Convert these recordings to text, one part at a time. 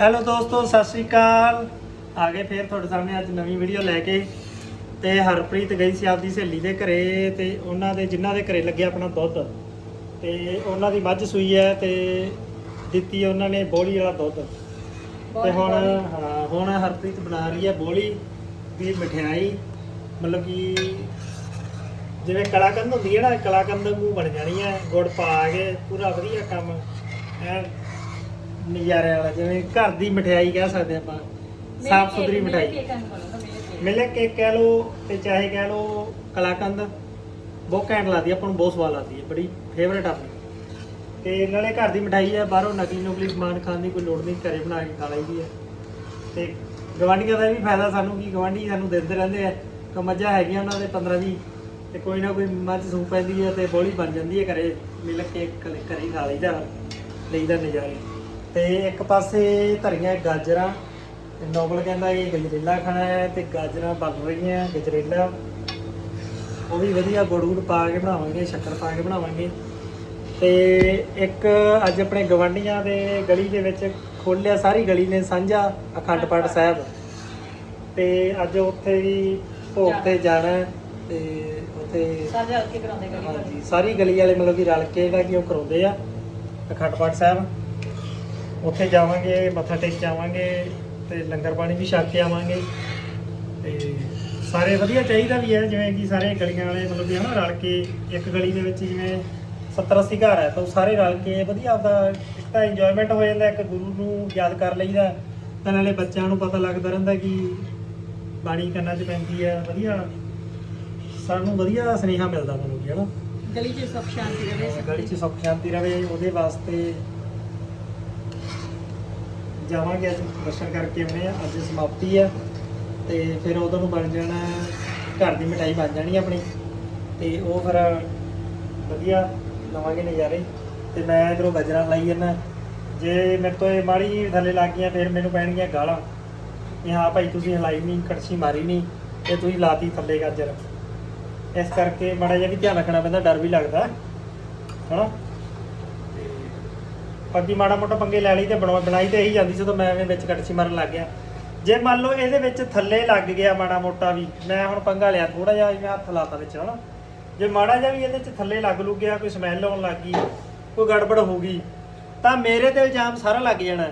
Hello ਦੋਸਤੋ ਸਤਿ ਸ਼੍ਰੀ ਅਕਾਲ। ਆ ਗਏ ਫੇਰ ਤੁਹਾਡੇ ਸਾਹਮਣੇ ਅੱਜ ਨਵੀਂ ਵੀਡੀਓ ਲੈ ਕੇ। ਤੇ ਹਰਪ੍ਰੀਤ ਗਈ ਸੀ ਆਪਦੀ ਸਹੇਲੀ ਦੇ ਘਰੇ ਤੇ ਉਹਨਾਂ ਦੇ ਜਿਨ੍ਹਾਂ ਦੇ ਘਰੇ ਲੱਗਿਆ ਆਪਣਾ ਦੁੱਧ। ਤੇ ਉਹਨਾਂ ਦੀ ਮੱਝ ਸੂਈ ਹੈ ਤੇ ਦਿੱਤੀ ਉਹਨਾਂ ਨੇ ਬੋਲੀ ਵਾਲਾ ਦੁੱਧ। ਤੇ ਹੁਣ ਹਾਂ ਹੁਣ ਹਰਪ੍ਰੀਤ ਬਣਾ ਰਹੀ ਹੈ ਬੋਲੀ ਦੀ ਮਠਿਆਈ। ਮਤਲਬ ਕਿ ਜਿਵੇਂ ਕਲਾਕੰਦ ਹੁੰਦੀ ਹੈ ਨਾ ਕਲਾਕੰਦ ਵਾਂਗੂ ਬਣ ਜਾਣੀ ਹੈ। ਗੁੜ ਪਾ ਕੇ ਪੂਰਾ ਵਧੀਆ ਕੰਮ। ਐ ਨਜ਼ਾਰੇ ਵਾਲਾ ਜਿਵੇਂ ਘਰ ਦੀ ਮਠਿਆਈ ਕਹਿ ਸਕਦੇ ਆਪਾਂ ਸਾਫ਼ ਸੁਥਰੀ ਮਠਿਆਈ। ਮਿਲੇ ਕੇਕ ਕਹਿ ਲੋ ਤੇ ਚਾਹੇ ਕਹਿ ਲੋ ਕਲਾਕੰਦ ਬਹੁਤ ਘੈਂਟ ਲੱਗਦੀ ਆਪਾਂ ਨੂੰ ਬਹੁਤ ਸਵਾਦ ਲੱਗਦੀ ਹੈ ਬੜੀ ਫੇਵਰੇਟ ਆਪਣੀ। ਤੇ ਨਾਲੇ ਘਰ ਦੀ ਮਠਾਈ ਹੈ ਬਾਹਰੋਂ ਨਕਲੀ ਨੁਕਲੀ ਸਮਾਨ ਖਾਣ ਦੀ ਕੋਈ ਲੋੜ ਨਹੀਂ ਘਰੇ ਬਣਾ ਕੇ ਖਾ ਲਈਦੀ ਹੈ ਤੇ ਗਵਾਂਢੀਆਂ ਦਾ ਵੀ ਫਾਇਦਾ ਸਾਨੂੰ ਕੀ ਗਵਾਂਢੀ ਸਾਨੂੰ ਦਿੰਦੇ ਰਹਿੰਦੇ ਆ ਕਿ ਮੱਝਾਂ ਹੈਗੀਆਂ ਉਹਨਾਂ ਦੇ 15 20 ਤੇ ਕੋਈ ਨਾ ਕੋਈ ਮੱਝ ਸੂ ਪੈਂਦੀ ਹੈ ਤੇ ਬੋਲੀ ਬਣ ਜਾਂਦੀ ਹੈ ਘਰੇ ਮਿਲ ਕੇ ਘਰੇ ਖਾ ਲਈਦਾ ਲਈਦਾ ਨਜ਼ਾਰੇ। ਤੇ ਇੱਕ ਪਾਸੇ ਧਰੀਆਂ ਗਾਜਰਾਂ ਤੇ ਨੋਬਲ ਕਹਿੰਦਾ ਇਹ ਗਜਰੇਲਾ ਖਾਣਾ ਹੈ ਤੇ ਗਾਜਰਾਂ ਬਣ ਰਹੀਆਂ ਗਜਰੇਲਾ। ਉਹ ਵੀ ਵਧੀਆ ਗੁੜ ਗੁੜ ਪਾ ਕੇ ਬਣਾਵਾਂਗੇ ਸ਼ੱਕਰ ਪਾ ਕੇ ਬਣਾਵਾਂਗੇ। ਤੇ ਇੱਕ ਅੱਜ ਆਪਣੇ ਗਵਾਂਢੀਆਂ ਦੇ ਗਲੀ ਦੇ ਵਿੱਚ ਖੋਲਿਆ ਸਾਰੀ ਗਲੀ ਨੇ ਸਾਂਝਾ ਅਖੰਡ ਪਾਠ ਸਾਹਿਬ। ਤੇ ਅੱਜ ਉੱਥੇ ਵੀ ਭੋਗ ਤੇ ਜਾਣਾ ਤੇ ਉੱਥੇ ਸਾਰੇ ਹਲਕੇ ਕਰਾਉਂਦੇ ਗਲੀ ਵਾਲੇ। ਹਾਂਜੀ ਸਾਰੀ ਗਲੀ ਵਾਲੇ ਮਤਲਬ ਕਿ ਰਲ ਕੇ ਜਿਹੜਾ ਕਿ ਉਹ ਕਰਾਉਂਦੇ ਆ ਅਖੰਡ ਪਾਠ ਸਾਹਿਬ। ਉੱਥੇ ਜਾਵਾਂਗੇ ਮੱਥਾ ਟੇਕ ਕੇ ਆਵਾਂਗੇ ਤੇ ਲੰਗਰ ਪਾਣੀ ਵੀ ਛਕ ਕੇ ਆਵਾਂਗੇ। ਤੇ ਸਾਰੇ ਵਧੀਆ ਚਾਹੀਦਾ ਵੀ ਹੈ ਜਿਵੇਂ ਕਿ ਸਾਰੇ ਗਲੀਆਂ ਵਾਲੇ ਮਤਲਬ ਕਿ ਹਨਾ ਰਲ ਕੇ ਇੱਕ ਗਲੀ ਦੇ ਵਿੱਚ ਜਿਵੇਂ 70 80 ਘਰ ਹੈ ਤਾਂ ਸਾਰੇ ਰਲ ਕੇ ਵਧੀਆ ਆਪਦਾ ਇੱਕ ਤਾਂ ਇੰਜੋਇਮੈਂਟ ਹੋ ਜਾਂਦਾ ਇੱਕ ਗੁਰੂ ਨੂੰ ਯਾਦ ਕਰ ਲਈਦਾ। ਤੇ ਨਾਲੇ ਬੱਚਿਆਂ ਨੂੰ ਪਤਾ ਲੱਗਦਾ ਰਹਿੰਦਾ ਕਿ ਬਾਣੀ ਕੰਨਾਂ 'ਚ ਪੈਂਦੀ ਹੈ ਵਧੀਆ। ਸਾਨੂੰ ਵਧੀਆ ਸੁਨੇਹਾ ਮਿਲਦਾ ਮੈਨੂੰ ਕਿ ਹਨਾ। ਗਲੀ 'ਚ ਸੁੱਖ ਸ਼ਾਂਤੀ ਰਹੇ। ਗਲੀ 'ਚ ਸੁੱਖ ਸ਼ਾਂਤੀ ਰਵੇ ਉਹਦੇ ਵਾਸਤੇ ਜਾਵਾਂਗੇ, ਅੱਜ ਦਰਸ਼ਨ ਕਰਕੇ ਆਉਣੇ ਆ, ਅੱਜ ਸਮਾਪਤੀ ਆ। ਤੇ ਫਿਰ ਉਦੋਂ ਨੂੰ ਬਣ ਜਾਣਾ, ਘਰ ਦੀ ਮਠਾਈ ਬਣ ਜਾਣੀ ਆਪਣੀ। ਤੇ ਉਹ ਫਿਰ ਵਧੀਆ ਲਵਾਂਗੇ ਨਜ਼ਾਰੇ। ਤੇ ਮੈਂ ਇਧਰੋਂ ਗਜਰਾਂ ਲਾਈ ਜਾਂਦਾ। ਜੇ ਮੇਰੇ ਤੋਂ ਇਹ ਮਾੜੀ ਥੱਲੇ ਲੱਗ ਗਈਆਂ, ਫਿਰ ਮੈਨੂੰ ਪੈਣਗੀਆਂ ਗਾਲਾਂ। ਕਿ ਹਾਂ ਭਾਈ, ਤੁਸੀਂ ਹਲਾਈ ਨਹੀਂ, ਕੜਛੀ ਮਾਰੀ ਨਹੀਂ, ਤੇ ਤੁਸੀਂ ਲਾਤੀ ਥੱਲੇ ਗਾਜਰ। ਇਸ ਕਰਕੇ ਮਾੜਾ ਜਿਹਾ ਵੀ ਧਿਆਨ ਰੱਖਣਾ ਪੈਂਦਾ, ਡਰ ਵੀ ਲੱਗਦਾ। ਹਨਾ? ਅੱਗੀ ਮਾੜਾ ਮੋਟਾ ਪੰਗੇ ਲੈ ਲਈ ਤੇ ਬਣਵਾ ਬਣਾਈ ਤੇ ਇਹੀ ਜਾਂਦੀ ਜਦੋਂ ਮੈਂ ਐਵੇਂ ਵਿੱਚ ਕੜਛੀ ਮਾਰਨ ਲੱਗ ਗਿਆ। ਜੇ ਮੰਨ ਲਓ ਇਹਦੇ ਵਿੱਚ ਥੱਲੇ ਲੱਗ ਗਿਆ ਮਾੜਾ ਮੋਟਾ ਵੀ ਮੈਂ ਹੁਣ ਪੰਗਾ ਲਿਆ ਥੋੜਾ ਜਿਹਾ ਜਿਵੇਂ ਹੱਥ ਲਾਤਾ ਵਿੱਚ ਹਨਾ। ਜੇ ਮਾੜਾ ਜਿਹਾ ਵੀ ਇਹਦੇ ਚ ਥੱਲੇ ਲੱਗ ਲੂ ਗਿਆ ਕੋਈ ਸਮੈਲ ਆਉਣ ਲੱਗ ਗਈ ਕੋਈ ਗੜਬੜ ਹੋ ਗਈ ਤਾਂ ਮੇਰੇ ਤੇ ਇਲਜ਼ਾਮ ਸਾਰਾ ਲੱਗ ਜਾਣਾ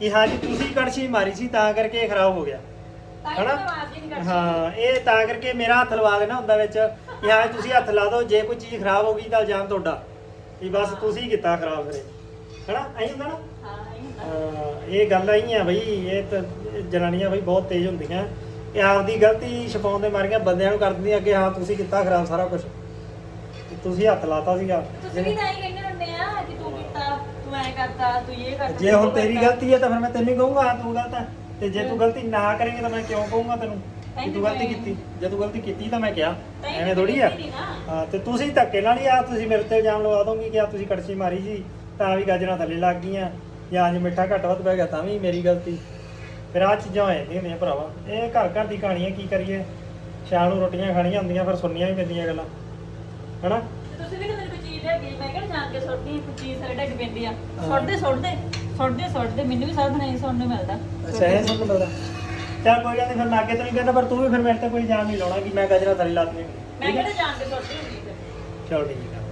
ਕਿ ਹਾਂ ਜੀ ਤੁਸੀਂ ਕੜਛੀ ਮਾਰੀ ਸੀ ਤਾਂ ਕਰਕੇ ਇਹ ਖਰਾਬ ਹੋ ਗਿਆ। ਹਨਾ? ਹਾਂ ਇਹ ਤਾਂ ਕਰਕੇ ਮੇਰਾ ਹੱਥ ਲਵਾ ਦੇਣਾ ਹੁੰਦਾ ਵਿੱਚ ਕਿ ਹਾਂ ਤੁਸੀਂ ਹੱਥ ਲਾ ਦਿਓ ਜੇ ਕੋਈ ਚੀਜ਼ ਖਰਾਬ ਹੋ ਗਈ ਤਾਂ ਇਲਜ਼ਾਮ ਤੁਹਾਡਾ। ਵੀ ਬਸ ਤੁਸੀਂ ਕੀਤਾ ਖਰਾਬ ਕਰੇ ਹਨਾ ਐਂ ਹੁੰਦਾ ਨਾ? ਹਾਂ, ਇਹ ਗੱਲ ਆਈ ਆ ਬਈ ਇਹ ਤਾਂ ਇਹ ਜਨਾਨੀਆਂ ਬਈ ਬਹੁਤ ਤੇਜ਼ ਹੁੰਦੀਆਂ। ਇਹ ਆਪਦੀ ਗਲਤੀ ਛਪਾਉਣ ਦੇ ਮਾਰੀਆਂ ਬੰਦਿਆਂ ਨੂੰ ਕਰ ਦਿੰਦੀਆਂ ਅੱਗੇ ਹਾਂ ਤੁਸੀਂ ਕੀਤਾ ਖਰਾਬ ਸਾਰਾ ਕੁਝ ਤੁਸੀਂ ਹੱਥ ਲਾਤਾ ਸੀਗਾ। ਤੁਸੀਂ ਵੀ ਤਾਂ ਹੀ ਕਹਿੰਦੇ ਹੁੰਦੇ ਆ ਕਿ ਤੂੰ ਕੀਤਾ ਤੂੰ ਐ ਕਰਤਾ ਤੂੰ ਇਹ ਕਰਤਾ ਜੇ ਹੁਣ ਤੇਰੀ ਗਲਤੀ ਹੈ ਤਾਂ ਫਿਰ ਮੈਂ ਤੈਨੂੰ ਹੀ ਕਹੂੰਗਾ ਹਾਂ ਤੂੰ ਗਲਤ ਹੈ ਤੇ ਜੇ ਤੂੰ ਗਲਤੀ ਨਾ ਕਰੇਂਗੇ ਤਾਂ ਮੈਂ ਕਿਉਂ ਕਹੂੰਗਾ ਤੈਨੂੰ? ਕਿ ਤੂੰ ਗਲਤੀ ਕੀਤੀ ਜੇ ਤੂੰ ਗਲਤੀ ਕੀਤੀ ਤਾਂ ਮੈਂ ਕਿਹਾ ਐਵੇਂ ਥੋੜੀ ਆ। ਹਾਂ ਤੇ ਤੁਸੀਂ ਧੱਕੇ ਨਾਲ ਹੀ ਆ ਤੁਸੀਂ ਮੇਰੇ ਤੇ ਇਲਜ਼ਾਮ ਲਵਾ ਦੋਗੇ ਕਿ ਆ ਤੁਸੀਂ ਕੜਛੀ ਮਾਰੀ ਸੀ। ਤਾਂ ਵੀ ਗਾਜਰਾਂ ਥੱਲੇ ਲੱਗ ਗਈਆਂ। ਜਾਂ ਅੱਜ ਮਿੱਠਾ ਘੱਟ ਵੱਧ ਪੈ ਗਿਆ ਤਾਂ ਵੀ ਮੇਰੀ ਗਲਤੀ। ਫਿਰ ਆ ਚੀਜ਼ਾਂ ਹੋ ਜਾਂਦੀਆਂ ਨੇ ਭਰਾਵਾ। ਇਹ ਘਰ ਘਰ ਦੀ ਕਹਾਣੀ ਹੈ ਕੀ ਕਰੀਏ? ਸ਼ਾਮ ਨੂੰ ਰੋਟੀਆਂ ਖਾਣੀਆਂ ਹੁੰਦੀਆਂ ਫਿਰ ਸੁਣਨੀਆਂ ਵੀ ਪੈਂਦੀਆਂ ਗੱਲਾਂ। ਹਨਾ? ਤੁਸੀਂ ਵੀ ਤਾਂ ਮੈਨੂੰ ਕੋਈ ਚੀਜ਼ ਲੈ ਗਈ ਮੈਂ ਕਿਹੜਾ ਜਾਣ ਕੇ ਸੁੱਟਦੀ ਕੋਈ ਚੀਜ਼ ਸਾਰੇ ਡੱਗ ਪੈਂਦੀ ਆ। ਸੁੱਟਦੇ ਸੁੱਟਦੇ ਸੁੱਟਦੇ ਸੁੱਟਦੇ ਮੈਨੂੰ ਵੀ ਸਾਰਾ ਦਿਨ ਸੁਣਨ ਨੂੰ ਮਿਲਦਾ। ਅੱਛਾ ਇਹ ਸਭ ਲੱਗਦਾ ਚੱਲ ਕੋਈ ਗੱਲ ਨਹੀਂ ਫਿਰ ਲਾਗੇ ਤੋਂ ਨਹੀਂ ਕਹਿੰਦਾ ਪਰ ਤੂੰ ਵੀ ਫਿਰ ਮੇਰੇ ਤੇ ਕੋਈ ਇਲਜ਼ਾਮ ਨਹੀਂ ਲਾਉਣਾ ਕਿ ਮੈਂ ਗਾਜਰਾਂ ਥੱਲੇ ਲਾਤੀਆਂ ਮੈਂ ਕਿਹੜਾ ਜਾਣ ਕੇ ਸੁੱਟਦੀ ਹੁੰਦੀ ਫਿਰ? ਚਲ ਠੀਕ ਆ।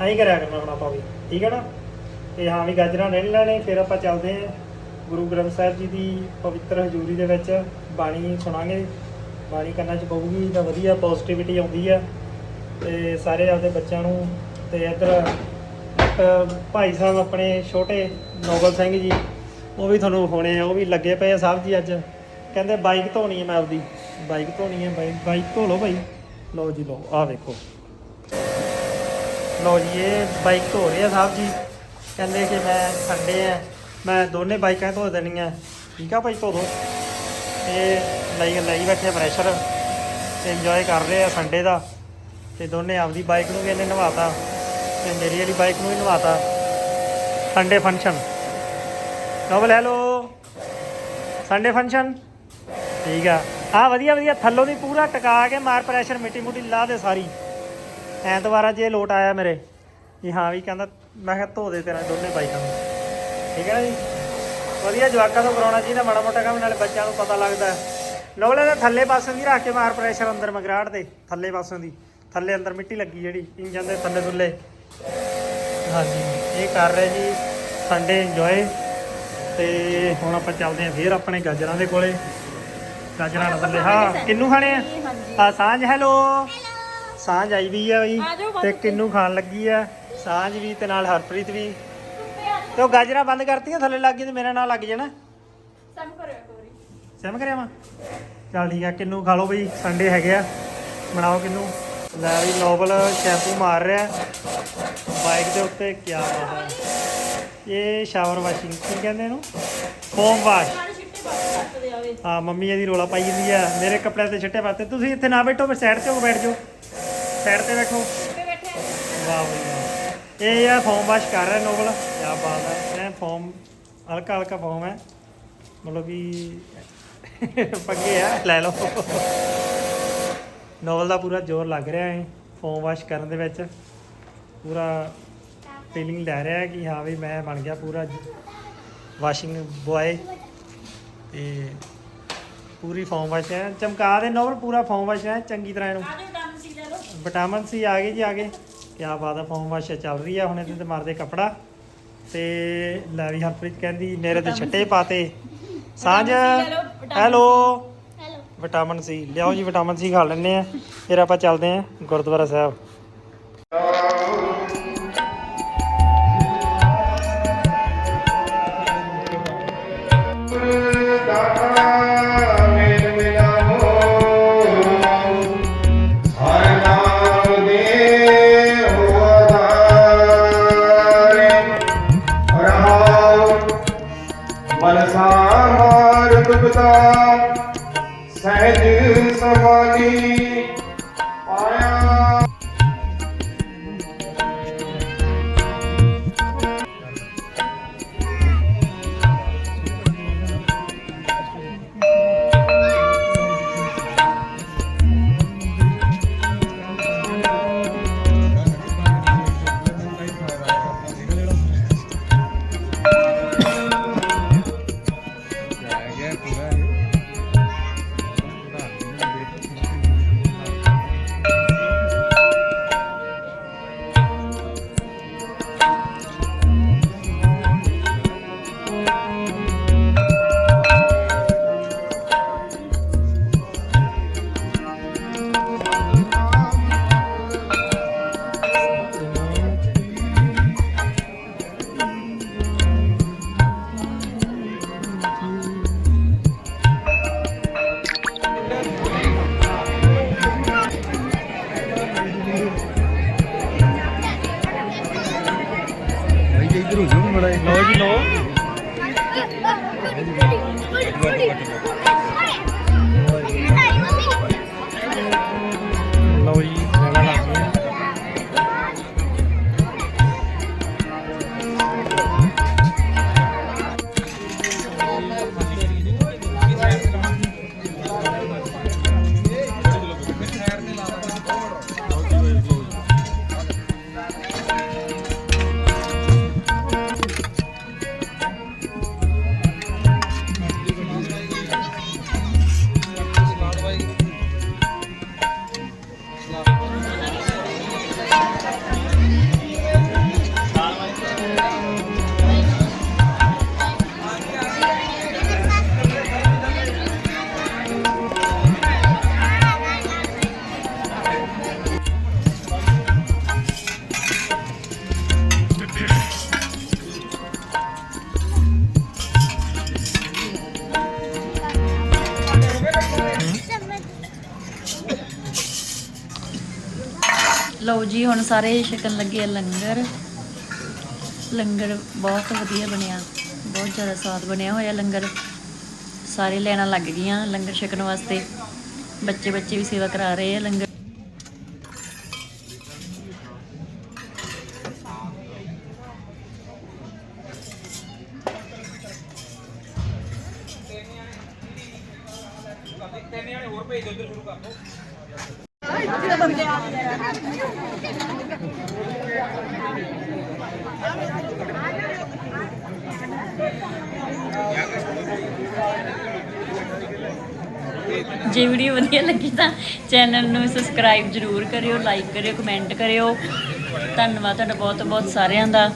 ਐਂ ਕਰਿਆ ਕਰਨਾ ਹੁਣ ਆਪਾਂ ਵੀ, ਠੀਕ ਹੈ ਨਾ? ਤੇ ਹਾਂ ਵੀ ਗਾਜਰਾਂ ਰਹਿਣ ਲੈਣੇ, ਫਿਰ ਆਪਾਂ ਚੱਲਦੇ ਹਾਂ ਗੁਰੂ ਗ੍ਰੰਥ ਸਾਹਿਬ ਜੀ ਦੀ ਪਵਿੱਤਰ ਹਜ਼ੂਰੀ ਦੇ ਵਿੱਚ। ਬਾਣੀ ਸੁਣਾਂਗੇ। ਬਾਣੀ ਕੰਨਾਂ 'ਚ ਪਊਗੀ ਤਾਂ ਵਧੀਆ ਪੋਜ਼ਿਟਿਵਿਟੀ ਆਉਂਦੀ ਆ। ਤੇ ਸਾਰੇ ਆਪਦੇ ਬੱਚਿਆਂ ਨੂੰ ਤੇ ਇੱਧਰ ਭਾਈ ਸਾਹਿਬ ਆਪਣੇ ਛੋਟੇ ਨੋਬਲ ਸਿੰਘ ਜੀ, ਉਹ ਵੀ ਤੁਹਾਨੂੰ ਹੋਣੇ ਆ। ਉਹ ਵੀ ਲੱਗੇ ਪਏ ਆ ਸਾਹਿਬ ਜੀ ਅੱਜ। ਕਹਿੰਦੇ ਬਾਈਕ ਧੋਣੀ ਹੈ ਮੈਂ ਆਪਦੀ। ਬਾਈਕ ਧੋਣੀ ਹੈ ਬਾਈਕ ਬਾਈਕ ਧੋ ਲਓ ਭਾਈ। ਲਓ ਜੀ ਲਓ, ਆਹ ਵੇਖੋ। ਲਓ ਜੀ, ਇਹ ਬਾਈਕ ਧੋ ਰਹੇ ਆ ਸਾਹਿਬ ਜੀ। ਕਹਿੰਦੇ ਕਿ ਮੈਂ ਸੰਡੇ ਆ, ਮੈਂ ਦੋਨੇ ਬਾਈਕਾਂ ਧੋ ਦੇਣੀਆਂ। ਠੀਕ ਆ ਭਾਈ, ਧੋ ਦੋ। ਇਹ ਲਈ ਲਈ ਬੈਠੇ ਪ੍ਰੈਸ਼ਰ ਤੇ ਇੰਜੋਏ ਕਰ ਰਹੇ ਆ ਸੰਡੇ ਦਾ। ਤੇ ਦੋਨੇ ਆਪਦੀ ਬਾਈਕ ਨੂੰ ਵੀ ਇਹਨੇ ਨਵਾਤਾ। ਤੇ ਮੇਰੀ ਵਾਲੀ ਬਾਈਕ ਨੂੰ ਵੀ ਨਵਾਤਾ। ਸੰਡੇ ਫੰਕਸ਼ਨ ਨੋਬਲ ਹੈਲੋ ਸੰਡੇ ਫੰਕਸ਼ਨ ਠੀਕ ਆ। ਆ ਵਧੀਆ ਵਧੀਆ। ਥੱਲੋਂ ਦੀ ਪੂਰਾ ਟਿਕਾ ਕੇ ਮਾਰ ਪ੍ਰੈਸ਼ਰ ਮਿੱਟੀ ਮੁੱਟੀ ਲਾ ਦੇ ਸਾਰੀ। ਐਤਵਾਰ ਅੱਜ ਇਹ ਲੋਟ ਆਇਆ ਮੇਰੇ। ਕਿ ਹਾਂ ਵੀ ਕਹਿੰਦਾ ਮੈਂ ਕਿਹਾ ਧੋ ਦੇ ਤੇਰਾ ਦੋਨੇ ਬਾਈਕਾਂ ਨੂੰ ਠੀਕ ਹੈ ਨਾ ਜੀ? ਵਧੀਆ ਜਵਾਕਾਂ ਤੋਂ ਕਰਾਉਣਾ ਚਾਹੀਦਾ ਮਾੜਾ ਮੋਟਾ ਕੰਮ ਨਾਲੇ ਬੱਚਿਆਂ ਨੂੰ ਪਤਾ ਲੱਗਦਾ। ਨੋਲੇ ਦੇ ਥੱਲੇ ਪਾਸੋਂ ਦੀ ਰੱਖ ਕੇ ਮਾਰ ਪ੍ਰੈਸ਼ਰ ਅੰਦਰ ਮਗਰਾੜ ਦੇ ਥੱਲੇ ਪਾਸੋਂ ਦੀ। ਥੱਲੇ ਅੰਦਰ ਮਿੱਟੀ ਲੱਗੀ ਜਿਹੜੀ ਇੰਜਨ ਦੇ ਥੱਲੇ ਥੱਲੇ ਹਾਂਜੀ ਇਹ ਕਰ ਰਹੇ ਜੀ ਸੰਡੇ ਇੰਜੋਏ ਤੇ ਹੁਣ ਆਪਾਂ ਚੱਲਦੇ ਆਂ ਫੇਰ ਆਪਣੇ ਗਾਜਰਾਂ ਦੇ ਕੋਲੇ। ਗਾਜਰਾਂ ਨਾਲ ਥੱਲੇ ਹਾਂ ਕਿੰਨੂ ਖਾਣੇ ਆ? ਹਾਂਜੀ। ਆ ਸਾਂਝ ਹੈਲੋ ਸਾਂਝ ਆਈ ਵੀ ਆ ਬਈ ਆ ਜਾਓ ਬਸ ਤੇ ਕਿੰਨੂ ਖਾਣ ਲੱਗੀ ਆ ਸਾਂਝ ਵੀ ਤੇ ਨਾਲ ਹਰਪ੍ਰੀਤ ਵੀ। ਤੇ ਉਹ ਗਾਜਰਾਂ ਬੰਦ ਕਰਤੀਆਂ ਥੱਲੇ ਲੱਗ ਗਈ ਤੇ ਮੇਰੇ ਨਾਲ ਲੱਗ ਜਾਣਾ। ਸਮ ਕਰਿਓ ਕੋਰੀ ਸਹਿਮ ਕਰਿਆ ਵਾ? ਚੱਲ ਠੀਕ ਆ ਕਿੰਨੂ ਖਾ ਲਓ ਬਈ ਸੰਡੇ ਹੈਗੇ ਆ। ਬਣਾਓ ਕਿੰਨੂ। ਲੈ ਵੀ ਨੋਬਲ ਸ਼ੈਂਪੂ ਮਾਰ ਰਿਹਾ। ਬਾਈਕ ਦੇ ਉੱਤੇ ਕੀ ਬਾਤ ਹੈ ਇਹ ਸ਼ਾਵਰ ਵਾਸ਼ਿੰਗ ਕੀ ਕਹਿੰਦੇ ਇਹਨੂੰ? ਫੋਮ ਵਾਸ਼ ਛਿੱਟੇ ਆਵੇ ਹਾਂ ਮੰਮੀ ਇਹਦੀ ਰੋਲਾ ਪਾਈ ਜਾਂਦੀ ਆ। ਮੇਰੇ ਕੱਪੜਿਆਂ ਤੇ ਛਿੱਟੇ ਪਾਤੇ। ਤੁਸੀਂ ਇੱਥੇ ਨਾ ਬੈਠੋ ਮੈਂ ਸਾਈਡ ਤੇ ਹੋ ਬੈਠ ਜਾਓ। ਸਾਈਡ ਤੇ ਬੈਠੋ। ਵਾਹ ਬਈ ਵਾਹ। ਇਹ ਆ ਫੋਮ ਵਾਸ਼ ਕਰ ਰਿਹਾ ਨੋਬਲ ਕੀ ਬਾਤ ਹੈ। ਇਹ ਫੋਮ ਹਲਕਾ ਹਲਕਾ ਫੋਮ ਹੈ। ਮਤਲਬ ਕਿ ਪੱਗੇ ਆ, ਲੈ ਲਓ। ਨੋਵਲ ਦਾ ਪੂਰਾ ਜ਼ੋਰ ਲੱਗ ਰਿਹਾ ਹੈ ਫੋਮ ਵਾਸ਼ ਕਰਨ ਦੇ ਵਿੱਚ। ਪੂਰਾ ਫੀਲਿੰਗ ਲੈ ਰਿਹਾ ਹੈ ਕਿ ਹਾਂ ਵੀ ਮੈਂ ਬਣ ਗਿਆ ਪੂਰਾ। ਵਾਸ਼ਿੰਗ ਬੁਆਏ ਤੇ ਪੂਰੀ ਫੋਮ ਵਾਸ਼ ਹੈ। ਚਮਕਾ ਦੇ ਨੋਵਲ ਪੂਰਾ ਫੋਮ ਵਾਸ਼ ਹੈ, ਚੰਗੀ ਤਰ੍ਹਾਂ ਇਹਨੂੰ ਆ ਜਾਓ ਡੰਨ ਸੀ ਲੈ ਲਓ ਵਿਟਾਮਿਨ ਸੀ ਆ ਗਏ ਜੀ ਆ ਗਏ। ਕੀ ਬਾਤ ਹੈ ਫੋਮ ਵਾਸ਼ ਚੱਲ ਰਹੀ ਆ ਹੁਣ ਇਹਦੇ ਤੇ ਮਾਰਦੇ ਕੱਪੜਾ। ਤੇ ਲੈ ਵੀ ਹਰਪ੍ਰੀਤ ਕਹਿੰਦੀ ਮੇਰੇ ਤੇ ਛੱਟੇ ਪਾਤੇ। ਸਾਂਝ। ਹੈਲੋ। ਵਿਟਾਮਿਨ ਸੀ ਲਿਆਓ ਜੀ ਵਿਟਾਮਿਨ ਸੀ ਖਾ ਲੈਣੇ ਆ। ਫਿਰ ਆਪਾਂ ਚੱਲਦੇ ਆ ਗੁਰਦੁਆਰਾ ਸਾਹਿਬ। ਸਹਿਜ ਸਮਾਧੀ ਪਾਇਆ ਲਓ ਜੀ, ਹੁਣ ਸਾਰੇ ਛਕਣ ਲੱਗੇ ਆ ਲੰਗਰ। ਲੰਗਰ ਬਹੁਤ ਵਧੀਆ ਬਣਿਆ। ਬਹੁਤ ਜ਼ਿਆਦਾ ਸਵਾਦ ਬਣਿਆ ਹੋਇਆ ਲੰਗਰ। ਸਾਰੇ ਲੈਣਾ ਲੱਗ ਗਈਆਂ ਲੰਗਰ ਛਕਣ ਵਾਸਤੇ। ਬੱਚੇ ਬੱਚੇ ਵੀ ਸੇਵਾ ਕਰਾ ਰਹੇ ਆ ਲੰਗਰ। ਜੇ ਵੀਡੀਓ ਵਧੀਆ ਲੱਗੀ ਤਾਂ ਚੈਨਲ ਨੂੰ ਸਬਸਕ੍ਰਾਈਬ ਜਰੂਰ ਕਰਿਓ ਲਾਈਕ ਕਰਿਓ ਕਮੈਂਟ ਕਰਿਓ। ਧੰਨਵਾਦ ਤੁਹਾਡਾ ਬਹੁਤ ਬਹੁਤ ਸਾਰਿਆਂ ਦਾ।